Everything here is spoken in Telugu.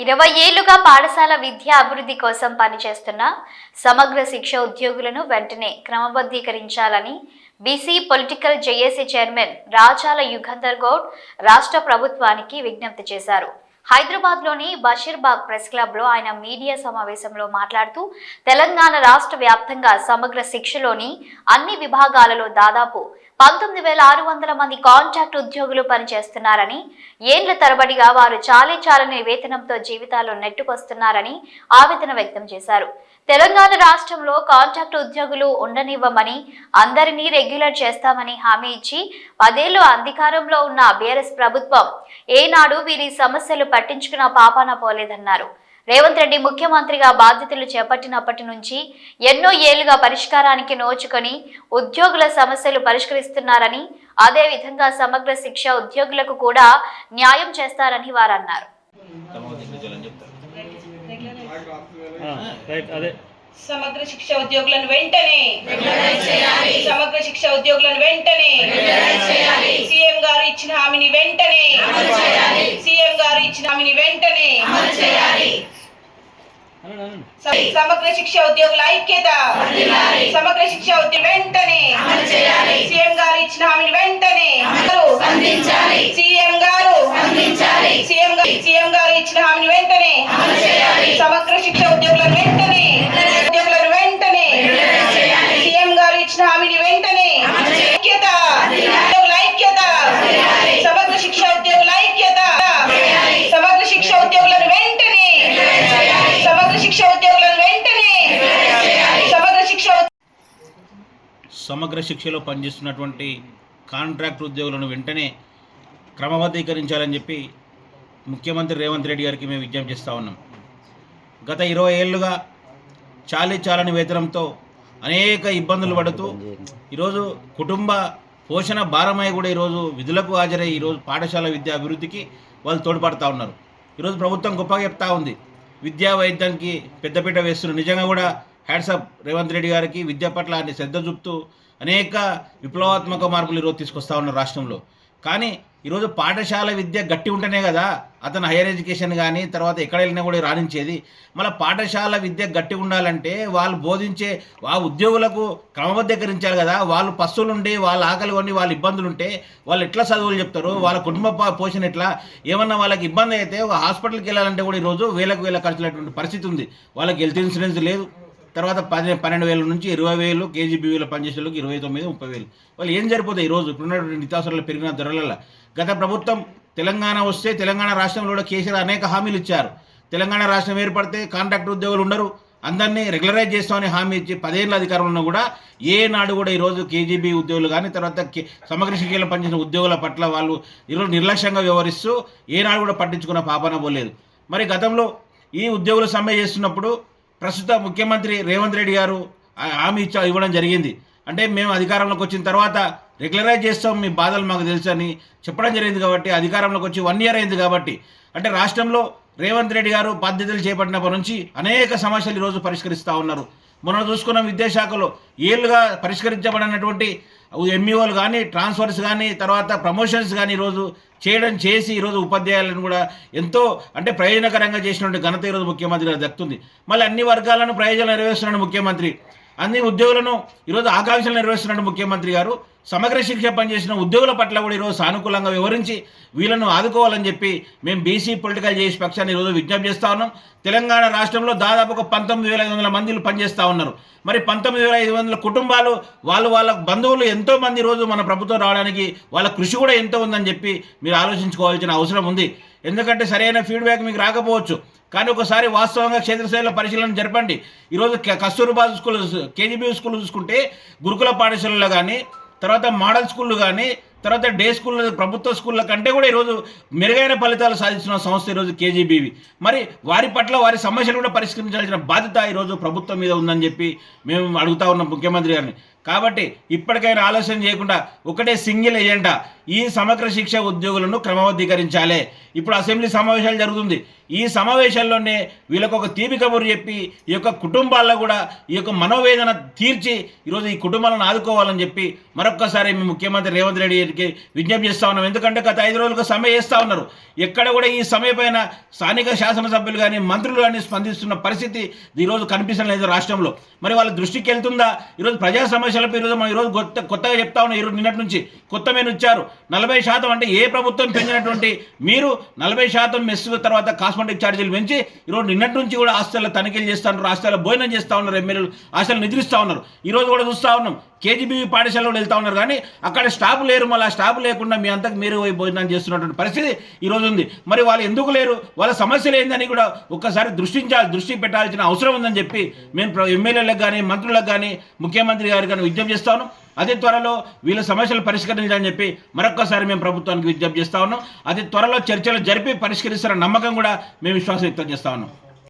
ఇరవై ఏళ్ళుగా పాఠశాల విద్యా అభివృద్ధి కోసం పనిచేస్తున్న సమగ్ర శిక్ష ఉద్యోగులను వెంటనే క్రమబద్ధీకరించాలని BC political JAC chairman Rajala Yugandhar Goud రాష్ట్ర ప్రభుత్వానికి విజ్ఞప్తి చేశారు. హైదరాబాద్లోని బషీర్బాగ్ ప్రెస్ క్లబ్లో ఆయన మీడియా సమావేశంలో మాట్లాడుతూ తెలంగాణ రాష్ట్ర వ్యాప్తంగా సమగ్ర శిక్షలోని అన్ని విభాగాలలో దాదాపు పంతొమ్మిది వేల ఆరు వందల మంది కాంట్రాక్ట్ ఉద్యోగులు పనిచేస్తున్నారని ఏండ్ల తరబడిగా వారు చాలీ చాలని వేతనంతో జీవితాలు నెట్టుకొస్తున్నారని ఆవేదన వ్యక్తం చేశారు. తెలంగాణ రాష్ట్రంలో కాంట్రాక్ట్ ఉద్యోగులు ఉండనివ్వమని అందరినీ రెగ్యులర్ చేస్తామని హామీ ఇచ్చి పదేళ్ళు అధికారంలో ఉన్న బీఆర్ఎస్ ప్రభుత్వం ఏనాడు వీరి సమస్యలు పట్టించుకున్న పాపాన పోలేదన్నారు. రేవంత్ రెడ్డి ముఖ్యమంత్రిగా బాధ్యతలు చేపట్టినప్పటి నుంచి ఎన్నో ఏళ్ళుగా పరిష్కారానికి నోచుకొని ఉద్యోగుల సమస్యలు పరిష్కరిస్తున్నారని అదే విధంగా సమగ్ర శిక్ష ఉద్యోగులకు కూడా న్యాయం చేస్తారని వారు అన్నారు తమకు దిగ్గజాలని చెప్తారు రైట్ అదే. సమగ్ర శిక్ష ఉద్యోగులను వెంటనే సమగ్ర శిక్ష ఉద్యోగులను వెంటనే సీఎం గారు ఇచ్చిన హామీని వెంటనే సీఎం గారు ఇచ్చిన హామీని వెంటనే సమగ్ర శిక్ష ఉద్యోగుల ఐక్యత. సమగ్ర శిక్ష ఉద్యోగం వెంటనే. సీఎం గారు ఇచ్చిన హామీని వెంటనే. సీఎం గారు. సీఎం గారు ఇచ్చిన హామీని వెంటనే. సమగ్ర శిక్ష ఉద్యోగులను సమగ్ర శిక్షలో పనిచేస్తున్నటువంటి కాంట్రాక్ట్ ఉద్యోగులను వెంటనే క్రమబద్ధీకరించాలని చెప్పి ముఖ్యమంత్రి రేవంత్ రెడ్డి గారికి మేము విజ్ఞప్తి చేస్తూ ఉన్నాం. గత ఇరవై ఏళ్ళుగా చాలి చాలని వేతనంతో అనేక ఇబ్బందులు పడుతూ ఈరోజు కుటుంబ పోషణ భారమై కూడా ఈరోజు విధులకు హాజరై ఈరోజు పాఠశాల విద్యా అభివృద్ధికి వాళ్ళు తోడ్పడుతూ ఉన్నారు. ఈరోజు ప్రభుత్వం గొప్పగా చెప్తా ఉంది. విద్యా వైద్యానికి పెద్దపీట వేస్తున్న నిజంగా కూడా హ్యాట్సప్ రేవంత్ రెడ్డి గారికి విద్య పట్ల ఆయన శ్రద్ధ చూపుతూ అనేక విప్లవాత్మక మార్పులు ఈరోజు తీసుకొస్తా ఉన్నారు రాష్ట్రంలో. కానీ ఈరోజు పాఠశాల విద్య గట్టి ఉంటేనే కదా అతను హైయర్ ఎడ్యుకేషన్ కానీ తర్వాత ఎక్కడ వెళ్ళినా కూడా రాణించేది. మళ్ళీ పాఠశాల విద్య గట్టి ఉండాలంటే వాళ్ళు బోధించే ఆ ఉద్యోగులకు క్రమబద్ధీకరించాలి కదా. వాళ్ళు పస్తులుండి వాళ్ళ ఆకలి ఉండి వాళ్ళ ఇబ్బందులు ఉంటే వాళ్ళు ఎట్లా చదువులు చెప్తారు? వాళ్ళ కుటుంబ పోషణ ఎట్లా? ఏమన్నా వాళ్ళకి ఇబ్బంది అయితే ఒక హాస్పిటల్కి వెళ్ళాలంటే కూడా ఈరోజు వేలకు వేల ఖర్చులైనటువంటి పరిస్థితి ఉంది. వాళ్ళకి హెల్త్ ఇన్సూరెన్స్ లేదు. తర్వాత పది పన్నెండు వేల నుంచి ఇరవై వేలు కేజీబీవీలో పనిచేసే వాళ్ళకి ఇరవై తొమ్మిది ముప్పై వేలు. వాళ్ళు ఏం సరిపోతాయి ఈరోజు ఇప్పుడున్నటువంటి నిత్యావసరాలు పెరిగిన ధరలలో గత ప్రభుత్వం తెలంగాణ వస్తే తెలంగాణ రాష్ట్రంలో కూడా కేసీఆర్ అనేక హామీలు ఇచ్చారు. తెలంగాణ రాష్ట్రం ఏర్పడితే కాంట్రాక్ట్ ఉద్యోగులు ఉండరు. అందరినీ రెగ్యులరైజ్ చేస్తామని హామీ ఇచ్చి పదేళ్ళ అధికారంలో కూడా ఏనాడు కూడా ఈరోజు కేజీబీ ఉద్యోగులు కానీ తర్వాత కే- సమగ్ర శిక్షణ పనిచేసిన ఉద్యోగుల పట్ల వాళ్ళు ఈరోజు నిర్లక్ష్యంగా వ్యవహరిస్తూ ఏనాడు కూడా పట్టించుకున్న పాపన పోలేదు. మరి గతంలో ఈ ఉద్యోగులు సమ్మె చేస్తున్నప్పుడు ప్రస్తుత ముఖ్యమంత్రి రేవంత్ రెడ్డి గారు హామీ ఇచ్చా ఇవ్వడం జరిగింది. అంటే మేము అధికారంలోకి వచ్చిన తర్వాత రెగ్యులరైజ్ చేస్తాం మీ బాధలు మాకు తెలుసు అని చెప్పడం జరిగింది కాబట్టి అధికారంలోకి వచ్చి వన్ ఇయర్ అయింది కాబట్టి. అంటే రాష్ట్రంలో రేవంత్ రెడ్డి గారు బాధ్యతలు చేపట్టినప్పటి నుంచి అనేక సమస్యలు ఈరోజు పరిష్కరిస్తూ ఉన్నారు. మొన్న చూసుకున్న విద్యాశాఖలో ఏళ్ళుగా పరిష్కరించబడినటువంటి ఎంఈఓలు కానీ ట్రాన్స్ఫర్స్ కానీ తర్వాత ప్రమోషన్స్ కానీ ఈరోజు చేయడం చేసి ఈరోజు ఉపాధ్యాయులను కూడా ఎంతో అంటే ప్రయోజనకరంగా చేసినటువంటి ఘనత ఈరోజు ముఖ్యమంత్రి గారు దక్కుతుంది మళ్ళీ అన్ని వర్గాలను ప్రయోజనాలు నెరవేరుస్తున్నాడు ముఖ్యమంత్రి. అన్ని ఉద్యోగులను ఈరోజు ఆకాంక్షలు నెరవేరుస్తున్నాడు ముఖ్యమంత్రి గారు. సమగ్ర శిక్ష పనిచేసిన ఉద్యోగుల పట్ల కూడా ఈరోజు సానుకూలంగా వివరించి వీళ్ళను ఆదుకోవాలని చెప్పి మేము బీసీ పొలిటికల్ చేసి పక్షాన్ని ఈరోజు విజ్ఞప్తి చేస్తా ఉన్నాం. తెలంగాణ రాష్ట్రంలో దాదాపు ఒక పంతొమ్మిది వేల ఐదు వందల మందిలు పనిచేస్తూ ఉన్నారు. మరి పంతొమ్మిది వేల ఐదు వందల కుటుంబాలు వాళ్ళు వాళ్ళ బంధువులు ఎంతో మంది ఈరోజు మన ప్రభుత్వం రావడానికి వాళ్ళ కృషి కూడా ఎంతో ఉందని చెప్పి మీరు ఆలోచించుకోవాల్సిన అవసరం ఉంది. ఎందుకంటే సరైన ఫీడ్బ్యాక్ మీకు రాకపోవచ్చు. కానీ ఒకసారి వాస్తవంగా క్షేత్రస్థాయిలో పరిశీలన జరపండి. ఈరోజు క- కస్తూర్బా స్కూల్ కేజీబీ స్కూల్ చూసుకుంటే గురుకుల పాఠశాలలో కానీ తర్వాత మోడల్ స్కూళ్ళు కానీ తర్వాత డే స్కూల్ ప్రభుత్వ స్కూళ్ళ కంటే కూడా ఈరోజు మెరుగైన ఫలితాలు సాధించిన సంస్థ ఈరోజు కేజీబీవి. మరి వారి పట్ల వారి సమస్యలు కూడా పరిష్కరించాల్సిన బాధ్యత ఈరోజు ప్రభుత్వం మీద ఉందని చెప్పి మేము అడుగుతా ఉన్నాం ముఖ్యమంత్రి గారిని. కాబట్టి ఇప్పటికైనా ఆలోచన చేయకుండా ఒకటే సింగిల్ ఏజెంట ఈ సమగ్ర శిక్ష ఉద్యోగులను క్రమబద్ధీకరించాలి. ఇప్పుడు అసెంబ్లీ సమావేశాలు జరుగుతుంది. ఈ సమావేశాల్లోనే వీళ్ళకు ఒక తీపి కబురు చెప్పి ఈ యొక్క కుటుంబాల్లో కూడా ఈ యొక్క మనోవేదన తీర్చి ఈరోజు ఈ కుటుంబాలను ఆదుకోవాలని చెప్పి మరొక్కసారి మేము ముఖ్యమంత్రి రేవంత్ రెడ్డి గారికి విజ్ఞప్తి చేస్తా ఉన్నాం. ఎందుకంటే గత ఐదు రోజులకు సమ్మె చేస్తూ ఉన్నారు. ఎక్కడ కూడా ఈ సమ్మె పైన స్థానిక శాసనసభ్యులు కానీ మంత్రులు కానీ స్పందిస్తున్న పరిస్థితి ఈరోజు కనిపించడం లేదు రాష్ట్రంలో. మరి వాళ్ళ దృష్టికి వెళ్తుందా? ఈరోజు ప్రజా సమస్యలపై ఈరోజు మనం ఈరోజు కొత్త కొత్తగా చెప్తా ఉన్నాం. ఈరోజు నిన్నటి నుంచి కొత్త మీద ఇచ్చారు. నలభై శాతం అంటే ఏ ప్రభుత్వం పెంచినటువంటి మీరు నలభై శాతం మెస్ తర్వాత కాస్మెటిక్ ఛార్జీలు పెంచి ఈరోజు నిన్నటి నుంచి కూడా ఆస్తుల తనిఖీలు చేస్తా ఉన్నారు. ఆస్తుల భోజనం చేస్తూ ఉన్నారు. ఎమ్మెల్యేలు హాస్టల్ నిద్రిస్తూ ఉన్నారు. ఈరోజు కూడా చూస్తూ ఉన్నాం. కేజీబీ పాఠశాలలో వెళ్తా ఉన్నారు కానీ అక్కడ స్టాఫ్ లేరు మళ్ళీ ఆ స్టాఫ్ లేకుండా మీ అంతకు మీరు పోయి భోజనం చేస్తున్నటువంటి పరిస్థితి ఈరోజు ఉంది. మరి వాళ్ళు ఎందుకు లేరు? వాళ్ళ సమస్యలు ఏందని కూడా ఒక్కసారి దృష్టించాలి దృష్టి పెట్టాల్సిన అవసరం ఉందని చెప్పి మేము ప్ర- ఎమ్మెల్యేలకు కానీ మంత్రులకు కానీ ముఖ్యమంత్రి గారికి కానీ విజ్ఞప్తి చేస్తాను. అతి త్వరలో వీళ్ళ సమస్యలు పరిష్కరించాలని చెప్పి మరొక్కసారి మేము ప్రభుత్వానికి విజ్ఞప్తి చేస్తా ఉన్నాం. అతి త్వరలో చర్చలు జరిపి పరిష్కరిస్తున్న నమ్మకం కూడా మేము విశ్వాసం వ్యక్తం చేస్తా ఉన్నాం.